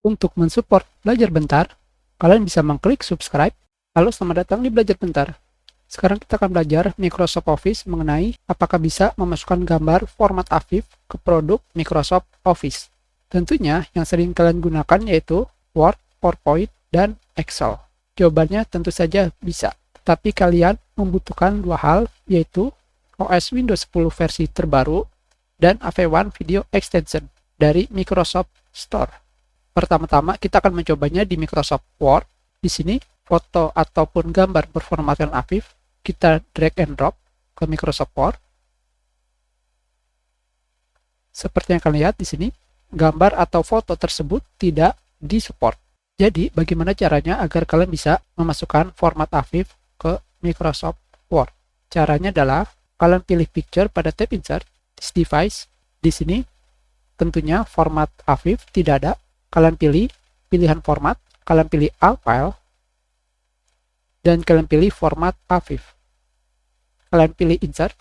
Untuk mensupport Belajar Bentar, kalian bisa mengklik subscribe. Halo, selamat datang di Belajar Bentar. Sekarang kita akan belajar Microsoft Office mengenai apakah bisa memasukkan gambar format AVIF ke produk Microsoft Office. Tentunya yang sering kalian gunakan yaitu Word, PowerPoint, dan Excel. Jawabannya tentu saja bisa, tapi kalian membutuhkan dua hal yaitu OS Windows 10 versi terbaru dan AV1 Video Extension dari Microsoft Store. Pertama-tama kita akan mencobanya di Microsoft Word. Di sini foto ataupun gambar berformatkan AVIF kita drag and drop ke Microsoft Word. Seperti yang kalian lihat di sini, gambar atau foto tersebut tidak disupport. Jadi, bagaimana caranya agar kalian bisa memasukkan format AVIF ke Microsoft Word? Caranya adalah kalian pilih picture pada tab insert, device. Di sini tentunya format AVIF tidak ada, kalian pilih pilihan format, kalian pilih all file, dan kalian pilih format AVIF. Kalian pilih insert,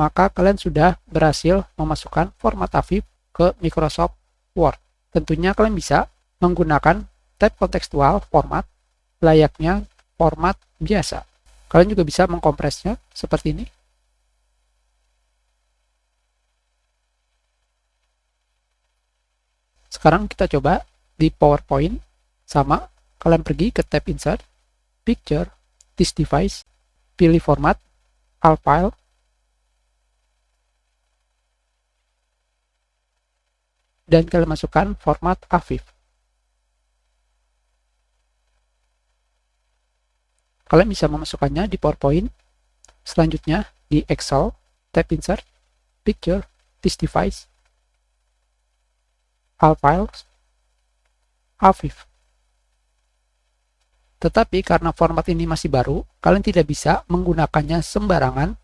maka kalian sudah berhasil memasukkan format AVIF ke Microsoft Word. Tentunya kalian bisa menggunakan tab kontekstual format layaknya format biasa. Kalian juga bisa mengkompresnya seperti ini. Sekarang kita coba di PowerPoint sama kalian pergi ke tab Insert, Picture, This Device, pilih format, All File, dan kalian masukkan format AVIF. Kalian bisa memasukkannya di PowerPoint, selanjutnya di Excel, tab Insert, Picture, This Device, all files AVIF. Tetapi karena format ini masih baru, kalian tidak bisa menggunakannya sembarangan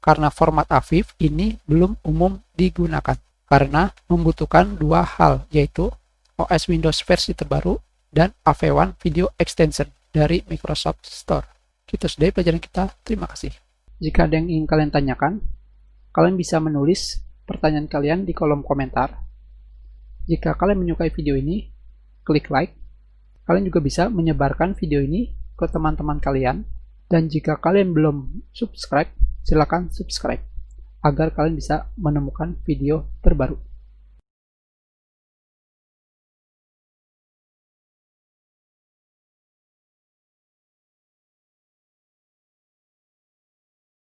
karena format AVIF ini belum umum digunakan karena membutuhkan dua hal yaitu OS Windows versi terbaru dan AV1 Video Extension dari Microsoft Store. Kita sudah pelajaran kita. Terima kasih. Jika ada yang ingin kalian tanyakan, kalian bisa menulis pertanyaan kalian di kolom komentar jika kalian menyukai video ini, klik like. Kalian juga bisa menyebarkan video ini ke teman-teman kalian. Dan jika kalian belum subscribe, silakan subscribe agar kalian bisa menemukan video terbaru.